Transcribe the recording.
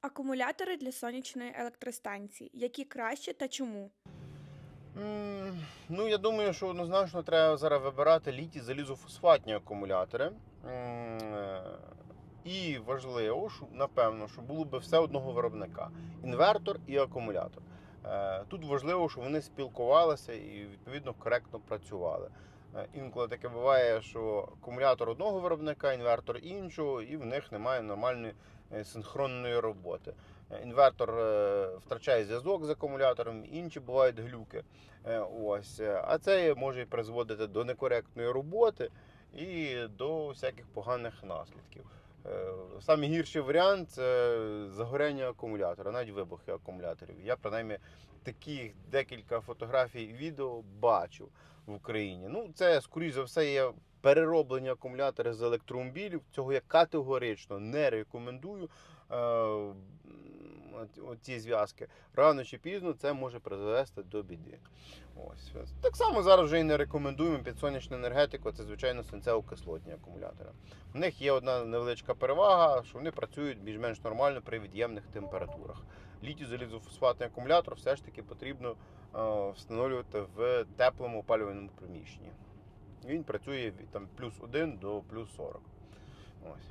Акумулятори для сонячної електростанції. Які краще та чому? М, Ну, я думаю, що однозначно треба зараз вибирати літі залізофосфатні акумулятори. Е, І важливо, що, напевно, що було би все одного виробника: інвертор і акумулятор. Е, Тут важливо, щоб вони спілкувалися і відповідно коректно працювали. Е, Інколи таке буває, що акумулятор одного виробника, інвертор іншого, і в них немає нормальної е, синхронної роботи. Е, Інвертор втрачає зв'язок з акумулятором, інші бувають глюки. Ось. А це може призводити до некоректної роботи і до всяких поганих наслідків. Е, Самий гірший варіант це загоряння акумулятора, навіть вибухи акумуляторів. Я принаймні таких декілька фотографій і відео бачу в Україні. Ну, це, скоріш за все, є перероблені акумулятори з електромобілів. Цього я категорично не рекомендую. Оці зв'язки рано чи пізно це може призвести до біди. Ось так само зараз вже і не рекомендуємо під сонячну енергетику. Це звичайно свинцево-кислотні акумулятори. У них є одна невеличка перевага, що вони працюють більш-менш нормально при від'ємних температурах. Літій залізофосфатний акумулятор все ж таки потрібно е, встановлювати в теплому опалювальному приміщенні. Він працює від там плюс 1 до плюс 40. Ось.